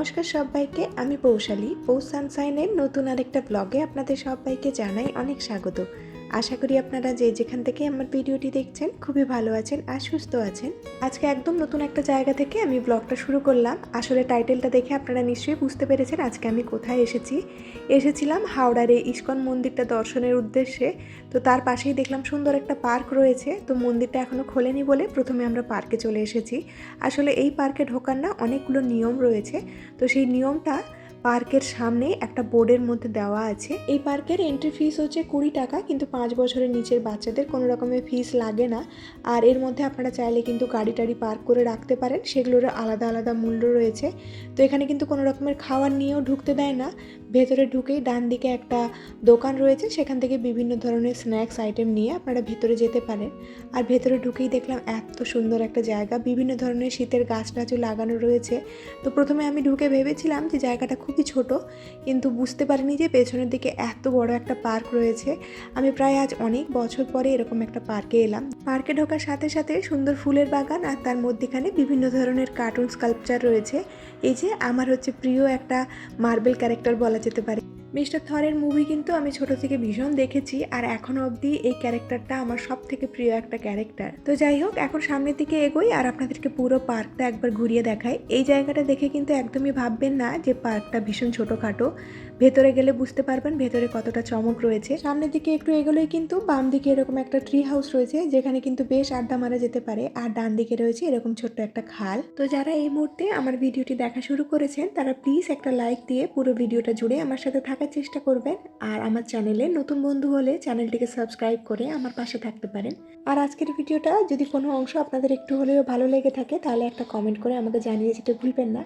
নমস্কার সবাইকে আমি পৌশালী। পৌষ সানসাইনের নতুন আরেকটা ব্লগে আপনাদের সবাইকে জানাই অনেক স্বাগত। আশা করি আপনারা যে যেখান থেকে আমার ভিডিওটি দেখছেন, খুবই ভালো আছেন আর সুস্থ আছেন। আজকে একদম নতুন একটা জায়গা থেকে আমি ব্লগটা শুরু করলাম। আসলে টাইটেলটা দেখে আপনারা নিশ্চয়ই বুঝতে পেরেছেন আজকে আমি কোথায় এসেছি। এসেছিলাম হাওড়ার এই ইস্কন মন্দিরটা দর্শনের উদ্দেশ্যে। তো তার পাশেই দেখলাম সুন্দর একটা পার্ক রয়েছে। তো মন্দিরটা এখনও খোলেনি বলে প্রথমে আমরা পার্কে চলে এসেছি। আসলে এই পার্কে ঢোকার না অনেকগুলো নিয়ম রয়েছে। তো সেই নিয়মটা পার্কের সামনে একটা বোর্ডের মধ্যে দেওয়া আছে। এই পার্কের এন্ট্রি ফিস হচ্ছে কুড়ি টাকা, কিন্তু পাঁচ বছরের নিচের বাচ্চাদের কোনো রকমের ফিস লাগে না। আর এর মধ্যে আপনারা চাইলে কিন্তু গাড়ি টাড়ি পার্ক করে রাখতে পারেন। সেগুলোর আলাদা আলাদা মূল্য রয়েছে। তো এখানে কিন্তু কোনো রকমের খাবার নিয়েও ঢুকতে দেয় না। ভেতরে ঢুকেই ডান দিকে একটা দোকান রয়েছে। সেখান থেকে বিভিন্ন ধরনের স্ন্যাক্স আইটেম নিয়ে আপনারা ভেতরে যেতে পারেন। আর ভেতরে ঢুকেই দেখলাম এত সুন্দর একটা জায়গা। বিভিন্ন ধরনের শীতের গাছ টাছও লাগানো রয়েছে। তো প্রথমে আমি ঢুকে ভেবেছিলাম যে জায়গাটা খুবই ছোট, কিন্তু বুঝতে পারিনি যে পেছনের দিকে এত বড় একটা পার্ক রয়েছে। আমি প্রায় আজ অনেক বছর পরে এরকম একটা পার্কে এলাম। পার্কে ঢোকার সাথে সাথে সুন্দর ফুলের বাগান আর তার মধ্যেখানে বিভিন্ন ধরনের কার্টুন স্কাল্পচার রয়েছে। এই যে আমার হচ্ছে প্রিয় একটা মার্বেল ক্যারেক্টার বলা যেতে পারে। মিস্টার থরের মুভি কিন্তু আমি ছোট থেকে ভীষণ দেখেছি আর এখনও অবধি এই ক্যারেক্টারটা আমার সব থেকে প্রিয় একটা ক্যারেক্টার। তো যাই হোক, এখন সামনের দিকে এগোই আর আপনাদেরকে পুরো পার্কটা একবার ঘুরিয়ে দেখাই। এই জায়গাটা দেখে কিন্তু একদমই ভাববেন না যে পার্কটা ভীষণ ছোটোখাটো। ভেতরে গেলে বুঝতে পারবেন ভেতরে কতটা চমক রয়েছে। সামনের দিকে একটু এগোলেই কিন্তু বাম দিকে এরকম একটা ট্রি হাউস রয়েছে, যেখানে কিন্তু বেশ আড্ডা মারা যেতে পারে। আর ডান দিকে রয়েছে এরকম ছোট্ট একটা খাল। তো যারা এই মুহূর্তে আমার ভিডিওটি দেখা শুরু করেছেন, তারা প্লিজ একটা লাইক দিয়ে পুরো ভিডিওটা জুড়ে আমার সাথে থাকার চেষ্টা করবেন আর আমার চ্যানেলে নতুন বন্ধু হলে চ্যানেলটিকে সাবস্ক্রাইব করে আমার পাশে থাকতে পারেন। আর আজকের ভিডিওটা যদি কোনো অংশ আপনাদের একটু হলেও ভালো লেগে থাকে তাহলে একটা কমেন্ট করে আমাকে জানিয়ে যেতে ভুলবেন না।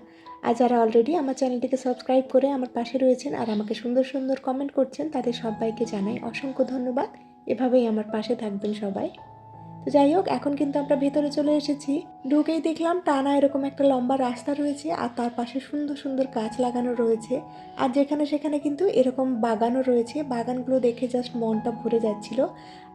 আর যারা অলরেডি আমার চ্যানেলটিকে সাবস্ক্রাইব করে আমার পাশে রয়েছেন আর আমাকে সুন্দর সুন্দর কমেন্ট করছেন তাদের সবাইকে জানাই অসংখ্য ধন্যবাদ। এভাবেই আমার পাশে থাকবেন সবাই। তো যাই হোক, এখন কিন্তু আমরা ভেতরে চলে এসেছি। ঢুকেই দেখলাম টানা এরকম একটা লম্বা রাস্তা রয়েছে আর তার পাশে সুন্দর সুন্দর গাছ লাগানো রয়েছে। আর যেখানে, সেখানে কিন্তু এরকম বাগানও রয়েছে। বাগানগুলো দেখে জাস্ট মনটা ভরে যাচ্ছিল।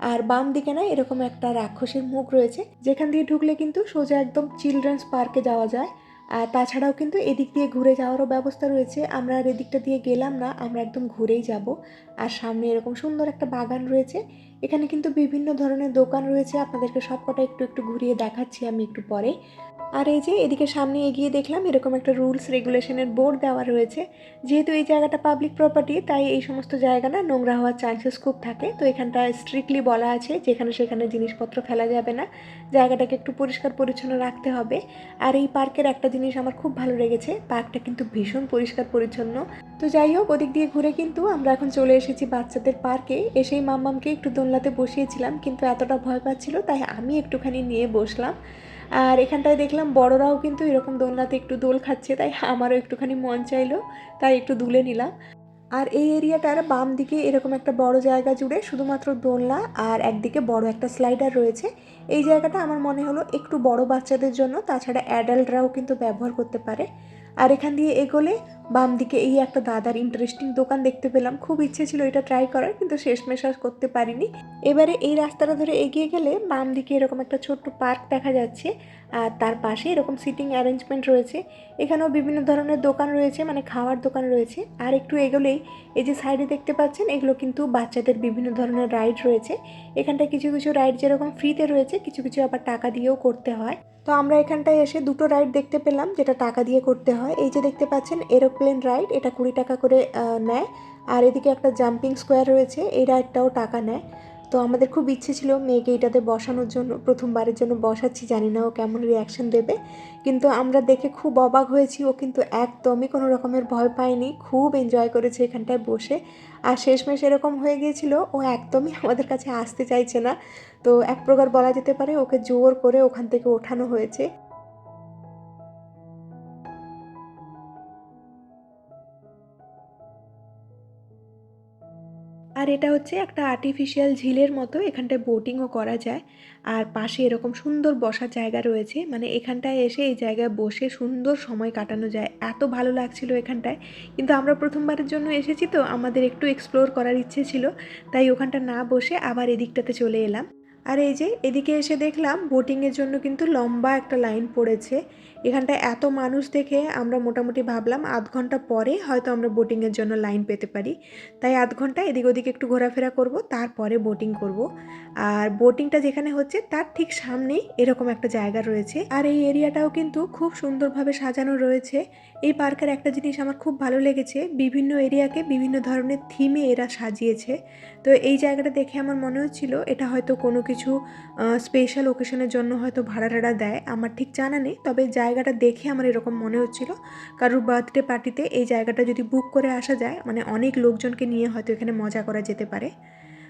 আর বাম দিকে না এরকম একটা রাক্ষসের মুখ রয়েছে। যেখান দিয়ে ঢুকলে কিন্তু সোজা একদম চিলড্রেন্স পার্কে যাওয়া যায়। আর তাছাড়াও কিন্তু এদিক দিয়ে ঘুরে যাওয়ারও ব্যবস্থা রয়েছে। আমরা আর এদিকটা দিয়ে গেলাম না, আমরা একদম ঘুরেই যাব। আর সামনে এরকম সুন্দর একটা বাগান রয়েছে। এখানে কিন্তু বিভিন্ন ধরনের দোকান রয়েছে। আপনাদেরকে সবকটা একটু একটু ঘুরিয়ে দেখাচ্ছি আমি একটু পরে। আর এই যে এদিকে সামনে এগিয়ে দেখলাম, এরকম একটা রুলস রেগুলেশনের বোর্ড দেওয়া রয়েছে। যেহেতু এই জায়গাটা পাবলিক প্রপার্টি, তাই এই সমস্ত জায়গা না নোংরা হওয়ার চান্সেস খুব থাকে। তো এখানটা স্ট্রিক্টলি বলা আছে, যেখানে সেখানে জিনিসপত্র ফেলা যাবে না। জায়গাটাকে একটু পরিষ্কার পরিচ্ছন্ন রাখতে হবে। আর এই পার্কের একটা জিনিস আমার খুব ভালো লেগেছে, পার্কটা কিন্তু ভীষণ পরিষ্কার পরিচ্ছন্ন। তো যাই হোক, ওদিক দিয়ে ঘুরে কিন্তু আমরা এখন চলে এসেছি বাচ্চাদের পার্কে। এসেই মাম্মামকে একটু দোলনাতে বসিয়েছিলাম, কিন্তু এতটা ভয় পাচ্ছিল, তাই আমি একটুখানি নিয়ে বসলাম। আর এখানটায় দেখলাম বড়রাও কিন্তু এরকম দোলনাতে একটু দোল খাচ্ছে, তাই আমারও একটুখানি মন চাইলো, তাই একটু দুলে নিলাম। আর এই এরিয়াটার বাম দিকে এরকম একটা বড় জায়গা জুড়ে শুধুমাত্র দোলনা আর একদিকে বড় একটা স্লাইডার রয়েছে। এই জায়গাটা আমার মনে হলো একটু বড় বাচ্চাদের জন্য, তাছাড়া অ্যাডাল্টরাও কিন্তু ব্যবহার করতে পারে। আর এখান দিয়ে এগোলে বাম দিকে এই একটা দাদার ইন্টারেস্টিং দোকান দেখতে পেলাম। খুব ইচ্ছে ছিল এটা ট্রাই করার, কিন্তু শেষমেশ আর করতে পারিনি। এবারে এই রাস্তাটা ধরে এগিয়ে গেলে বাম দিকে এরকম একটা ছোট্ট পার্ক দেখা যাচ্ছে। আর তার পাশে এরকম সিটিং অ্যারেঞ্জমেন্ট রয়েছে। এখানেও বিভিন্ন ধরনের দোকান রয়েছে মানে খাওয়ার দোকান রয়েছে। আর একটু এগোলেই এই যে সাইডে দেখতে পাচ্ছেন, এগুলো কিন্তু বাচ্চাদের বিভিন্ন ধরনের রাইড রয়েছে। এখানটায় কিছু কিছু রাইড যেরকম ফ্রিতে রয়েছে, কিছু কিছু আবার টাকা দিয়েও করতে হয়। তো আমরা এখানটায় এসে দুটো রাইড দেখতে পেলাম, যেটা টাকা দিয়ে করতে হয়। এই যে দেখতে পাচ্ছেন এরোপ্লেন রাইড এটা কুড়ি টাকা করে নেয়। আর এদিকে একটা জাম্পিং স্কোয়ার রয়েছে এই রাইডটাও টাকা নেয়। তো আমাদের খুব ইচ্ছে ছিল মেয়েকে এটাতে বসানোর জন্য, প্রথমবারের জন্য বসাচ্ছি, জানি না ও কেমন রিয়াকশন দেবে। কিন্তু আমরা দেখে খুব অবাক হয়েছি, ও কিন্তু একদমই কোনো রকমের ভয় পায়নি, খুব এনজয় করেছে এখানটায় বসে। আর শেষমেশ এরকম হয়ে গিয়েছিল, ও একদমই আমাদের কাছে আসতে চাইছে না। তো এক প্রকার বলা যেতে পারে ওকে জোর করে ওখান থেকে ওঠানো হয়েছে। আর এটা হচ্ছে একটা আর্টিফিশিয়াল ঝিলের মতো, এখানটায় বোটিংও করা যায়। আর পাশে এরকম সুন্দর বসার জায়গা রয়েছে মানে এখানটায় এসে এই জায়গায় বসে সুন্দর সময় কাটানো যায়। এত ভালো লাগছিল এখানটায়। কিন্তু আমরা প্রথমবারের জন্য এসেছি তো, আমাদের একটু এক্সপ্লোর করার ইচ্ছে ছিল, তাই ওখানটা না বসে আবার এদিকটাতে চলে এলাম। আর এই যে, এদিকে এসে দেখলাম বোটিংয়ের জন্য কিন্তু লম্বা একটা লাইন পড়েছে। এখানটায় এত মানুষ দেখে আমরা মোটামুটি ভাবলাম আধ ঘণ্টা পরে হয়তো আমরা বোটিংয়ের জন্য লাইন পেতে পারি। তাই আধ ঘণ্টা এদিক ওদিক একটু ঘোরাফেরা করব, তারপরে বোটিং করব। আর বোটিংটা যেখানে হচ্ছে তার ঠিক সামনেই এরকম একটা জায়গা রয়েছে। আর এই এরিয়াটাও কিন্তু খুব সুন্দরভাবে সাজানো রয়েছে। এই পার্কের একটা জিনিস আমার খুব ভালো লেগেছে, বিভিন্ন এরিয়াকে বিভিন্ন ধরনের থিমে এরা সাজিয়েছে। তো এই জায়গাটা দেখে আমার মনে হচ্ছিল এটা হয়তো কোনো কিছু স্পেশাল ওকেশনের জন্য হয়তো ভাড়া টাড়া দেয়, আমার ঠিক জানা নেই। তবে জায়গাটা দেখে আমার এরকম মনে হচ্ছিল। কারোর বার্থডে পার্টিতে এই জায়গাটা যদি বুক করে আসা যায় মানে অনেক লোকজনকে নিয়ে হয়তো এখানে মজা করা যেতে পারে।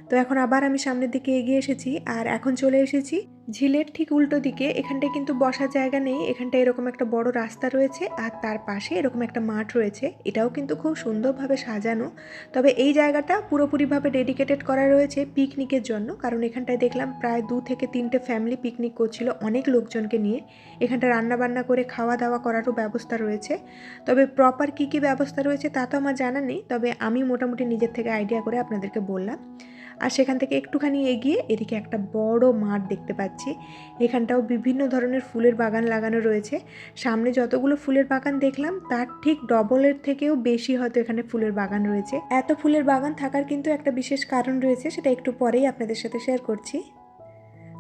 তো এখন আবার আমি সামনের দিকে এগিয়ে এসেছি আর এখন চলে এসেছি ঝিলের ঠিক উল্টো দিকে। এখানটায় কিন্তু বসার জায়গা নেই, এখানটায় এরকম একটা বড় রাস্তা রয়েছে আর তার পাশে এরকম একটা মাঠ রয়েছে। এটাও কিন্তু খুব সুন্দরভাবে সাজানো। তবে এই জায়গাটা পুরোপুরিভাবে ডেডিকেটেড করা রয়েছে পিকনিকের জন্য। কারণ এখানটায় দেখলাম প্রায় দু থেকে তিনটে ফ্যামিলি পিকনিক করছিল অনেক লোকজনকে নিয়ে। এখানটা রান্নাবান্না করে খাওয়া দাওয়া করারও ব্যবস্থা রয়েছে। তবে প্রপার কী কী ব্যবস্থা রয়েছে তা তো আমার জানা নেই। তবে আমি মোটামুটি নিজের থেকে আইডিয়া করে আপনাদেরকে বললাম। আর সেখান থেকে একটুখানি এগিয়ে এদিকে একটা বড় মাঠ দেখতে পাচ্ছি। এখানটাও বিভিন্ন ধরনের ফুলের বাগান লাগানো রয়েছে। সামনে যতগুলো ফুলের বাগান দেখলাম, তার ঠিক ডবলের থেকেও বেশি হয়তো এখানে ফুলের বাগান রয়েছে। এত ফুলের বাগান থাকার কিন্তু একটা বিশেষ কারণ রয়েছে, সেটা একটু পরেই আপনাদের সাথে শেয়ার করছি।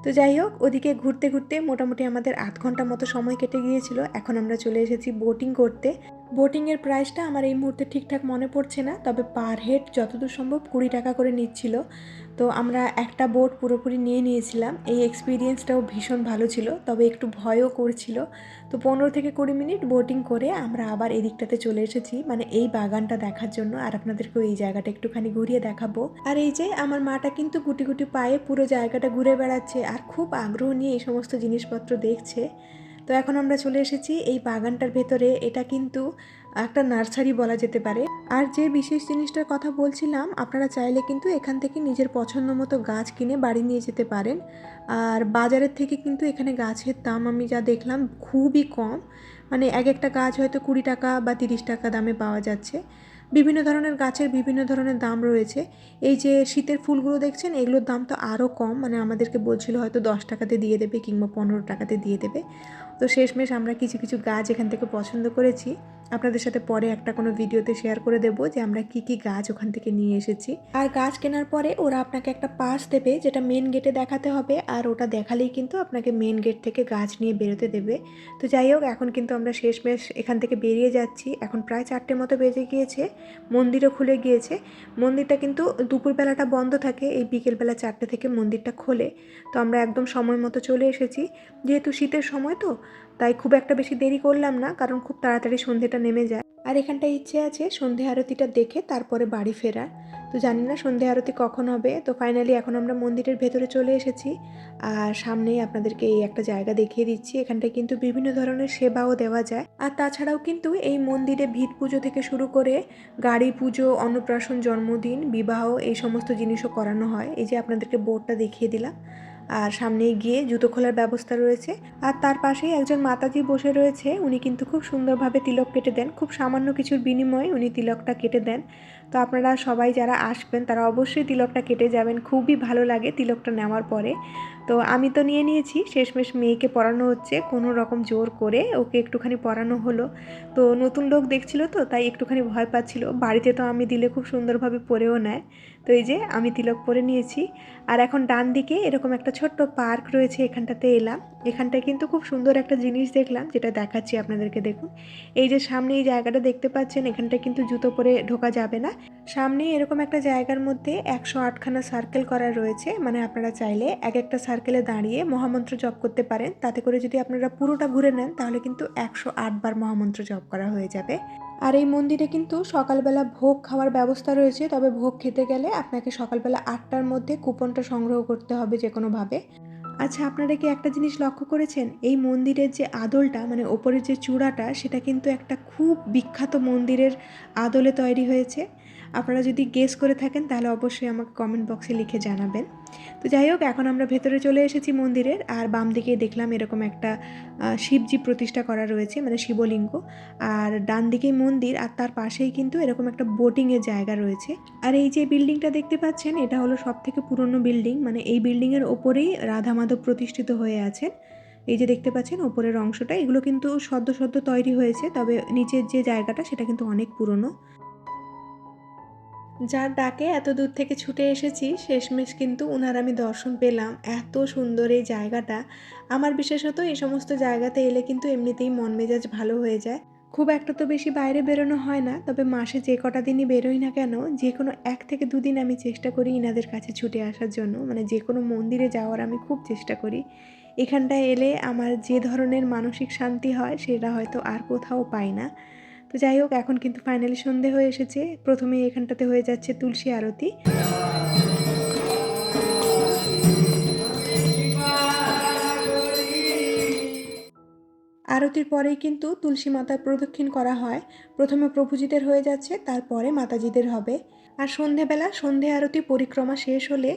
তো যাই হোক, ওদিকে ঘুরতে ঘুরতে মোটামুটি আমাদের আধ ঘণ্টা মতো সময় কেটে গিয়েছিল। এখন আমরা চলে এসেছি বোটিং করতে। বোটিংয়ের প্রাইসটা আমার এই মুহূর্তে ঠিকঠাক মনে পড়ছে না, তবে পার হেড যতদূর সম্ভব কুড়ি টাকা করে নিচ্ছিল। তো আমরা একটা বোট পুরোপুরি নিয়ে নিয়েছিলাম। এই এক্সপিরিয়েন্সটাও ভীষণ ভালো ছিল, তবে একটু ভয়ও করছিল। তো পনেরো থেকে কুড়ি মিনিট বোটিং করে আমরা আবার এদিকটাতে চলে এসেছি। মানে এই বাগানটা দেখার জন্য, আর আপনাদেরকেও এই জায়গাটা একটুখানি ঘুরিয়ে দেখাবো। আর এই যে আমার মাটা কিন্তু গুটি গুটি পায়ে পুরো জায়গাটা ঘুরে বেড়াচ্ছে, আর খুব আগ্রহ নিয়ে এই সমস্ত জিনিসপত্র দেখছে। তো এখন আমরা চলে এসেছি এই বাগানটার ভেতরে। এটা কিন্তু একটা নার্সারি বলা যেতে পারে। আর যে বিশেষ জিনিসটার কথা বলছিলাম, আপনারা চাইলে কিন্তু এখান থেকে নিজের পছন্দ মতো গাছ কিনে বাড়ি নিয়ে যেতে পারেন। আর বাজারের থেকে কিন্তু এখানে গাছের দাম আমি যা দেখলাম খুবই কম। মানে এক একটা গাছ হয়তো কুড়ি টাকা বা তিরিশ টাকা দামে পাওয়া যাচ্ছে। বিভিন্ন ধরনের গাছের বিভিন্ন ধরনের দাম রয়েছে। এই যে শীতের ফুলগুলো দেখছেন, এগুলোর দাম তো আরও কম। মানে আমাদেরকে বলছিল হয়তো দশ টাকাতে দিয়ে দেবে কিংবা পনেরো টাকাতে দিয়ে দেবে। তো শেষমেশ আমরা কিছু কিছু গাছ এখান থেকে পছন্দ করেছি। আপনাদের সাথে পরে একটা কোনো ভিডিওতে শেয়ার করে দেবো যে আমরা কি কি গাছ ওখান থেকে নিয়ে এসেছি। আর গাছ কেনার পরে ওরা আপনাকে একটা পাস দেবে, যেটা মেন গেটে দেখাতে হবে। আর ওটা দেখালেই কিন্তু আপনাকে মেন গেট থেকে গাছ নিয়ে বেরোতে দেবে। তো যাই হোক, এখন কিন্তু আমরা শেষমেশ এখান থেকে বেরিয়ে যাচ্ছি। এখন প্রায় চারটে মতো বেজে গিয়েছে, মন্দিরও খুলে গিয়েছে। মন্দিরটা কিন্তু দুপুরবেলাটা বন্ধ থাকে, এই বিকেলবেলা চারটে থেকে মন্দিরটা খোলে। তো আমরা একদম সময় মতো চলে এসেছি। যেহেতু শীতের সময় তো তাই খুব একটা বেশি দেরি করলাম না, কারণ খুব তাড়াতাড়ি সন্ধেটা নেমে যায়। আর এখানটায় ইচ্ছে আছে সন্ধে আরতিটা দেখে তারপরে বাড়ি ফেরার। তো জানি না সন্ধে আরতি কখন হবে। তো ফাইনালি এখন আমরা মন্দিরের ভেতরে চলে এসেছি। আর সামনেই আপনাদেরকে এই একটা জায়গা দেখিয়ে দিচ্ছি। এখানটায় কিন্তু বিভিন্ন ধরনের সেবাও দেওয়া যায়। আর তাছাড়াও কিন্তু এই মন্দিরে ভিত পুজো থেকে শুরু করে গাড়ি পুজো, অন্নপ্রাশন, জন্মদিন, বিবাহ এই সমস্ত জিনিসও করানো হয়। এই যে আপনাদেরকে বোর্ডটা দেখিয়ে দিলাম। আর সামনে গিয়ে জুতো খোলার ব্যবস্থা রয়েছে। আর তার পাশেই একজন মাতাজি বসে রয়েছে। উনি কিন্তু খুব সুন্দরভাবে তিলক কেটে দেন। খুব সামান্য কিছুর বিনিময়ে উনি তিলকটা কেটে দেন। তো আপনারা সবাই যারা আসবেন, তারা অবশ্যই তিলকটা কেটে যাবেন। খুবই ভালো লাগে তিলকটা নেওয়ার পরে। তো আমি তো নিয়ে নিয়েছি, শেষমেশ মেয়েকে পড়ানো হচ্ছে। কোনো রকম জোর করে ওকে একটুখানি পড়ানো হলো। তো নতুন লোক দেখছিল তো, তাই একটুখানি ভয় পাচ্ছিল। বাড়িতে তো আমি দিলে খুব সুন্দরভাবে পরেও নেয়। তো এই যে আমি তিলক পরে নিয়েছি। আর এখন ডান দিকে এরকম একটা ছোট্ট পার্ক রয়েছে, এখানটাতে এলাম। এখানটায় কিন্তু খুব সুন্দর একটা জিনিস দেখলাম, যেটা দেখাচ্ছি আপনাদেরকে দেখুন। এই যে সামনে এই জায়গাটা দেখতে পাচ্ছেন এখানটা কিন্তু জুতো পরে ঢোকা যাবে না। সামনে এরকম একটা জায়গার মধ্যে একশো আটখানা সার্কেল করা রয়েছে মানে আপনারা চাইলে এক একটা সার্কেলে দাঁড়িয়ে মহামন্ত্র জপ করতে পারেন। তাতে করে যদি আপনারা পুরোটা ঘুরে নেন, তাহলে কিন্তু একশো আটবার মহামন্ত্র জপ করা হয়ে যাবে। আর এই মন্দিরে কিন্তু সকালবেলা ভোগ খাওয়ার ব্যবস্থা রয়েছে, তবে ভোগ খেতে গেলে আপনাকে সকালবেলা আটটার মধ্যে কুপনটা সংগ্রহ করতে হবে যে কোনোভাবে আচ্ছা আপনারা কি একটা জিনিস লক্ষ্য করেছেন? এই মন্দিরের যে আদলটা মানে ওপরের যে চূড়াটা, সেটা কিন্তু একটা খুব বিখ্যাত মন্দিরের আদলে তৈরি হয়েছে। আপনারা যদি গেস করে থাকেন, তাহলে অবশ্যই আমাকে কমেন্ট বক্সে লিখে জানাবেন। তো যাই হোক, এখন আমরা ভেতরে চলে এসেছি মন্দিরের, আর বাম দিকে দেখলাম এরকম একটা শিবজি প্রতিষ্ঠা করা রয়েছে মানে শিবলিঙ্গ। আর ডান দিকেই মন্দির, আর তার পাশেই কিন্তু এরকম একটা বোটিংয়ের জায়গা রয়েছে। আর এই যে বিল্ডিংটা দেখতে পাচ্ছেন, এটা হলো সব থেকে পুরনো বিল্ডিং মানে এই বিল্ডিংয়ের ওপরেই রাধা মাধব প্রতিষ্ঠিত হয়ে আছেন। এই যে দেখতে পাচ্ছেন, ওপরের অংশটা, এগুলো কিন্তু সদ্য সদ্য তৈরি হয়েছে, তবে নিচের যে জায়গাটা, সেটা কিন্তু অনেক পুরনো। যার ডাকে এত দূর থেকে ছুটে এসেছি, শেষমেশ কিন্তু ওনার আমি দর্শন পেলাম। এত সুন্দর এই জায়গাটা। আমার বিশেষত এই সমস্ত জায়গাতে এলে কিন্তু এমনিতেই মন মেজাজ ভালো হয়ে যায়। খুব একটা তো বেশি বাইরে বেরোনো হয় না, তবে মাসে যে কটা দিনই বেরোই না কেন, যে কোনো এক থেকে দুদিন আমি চেষ্টা করি ইনাদের কাছে ছুটে আসার জন্য। মানে যে কোনো মন্দিরে যাওয়ার আমি খুব চেষ্টা করি। এখানটায় এলে আমার যে ধরনের মানসিক শান্তি হয়, সেটা হয়তো আর কোথাও পাই না। তো যাই হোক, এখন কিন্তু ফাইনালি সন্ধে হয়ে এসেছে। প্রথমে এখানটাতে হয়ে যাচ্ছে তুলসী আরতি। আরতির পরেই কিন্তু তুলসী মাতার প্রদক্ষিণ করা হয়। প্রথমে প্রভুজিদের হয়ে যাচ্ছে, তারপরে মাতাজিদের হবে। আর সন্ধেবেলা সন্ধে আরতি পরিক্রমা শেষ হলে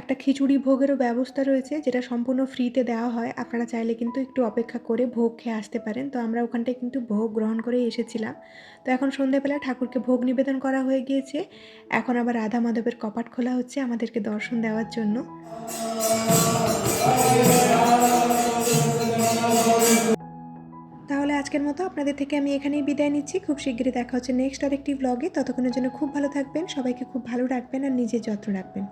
একটা খিচুড়ি ভোগেরও ব্যবস্থা রয়েছে, যেটা সম্পূর্ণ ফ্রিতে দেওয়া হয়। আপনারা চাইলে কিন্তু একটু অপেক্ষা করে ভোগ খেয়ে আসতে পারেন। তো আমরা ওখানটায় কিন্তু ভোগ গ্রহণ করেই এসেছিলাম। তো এখন সন্ধেবেলা ঠাকুরকে ভোগ নিবেদন করা হয়ে গিয়েছে। এখন আবার রাধা মাধবের কপাট খোলা হচ্ছে আমাদেরকে দর্শন দেওয়ার জন্য। আজকের মতো আপনাদের থেকে আমি এখানেই বিদায় নিচ্ছি। খুব শীঘ্রই দেখা হচ্ছে নেক্সট আরেকটি ব্লগে ততক্ষণের জন্য খুব ভালো থাকবেন, সবাইকে খুব ভালো রাখবেন আর নিজের যত্ন রাখবেন।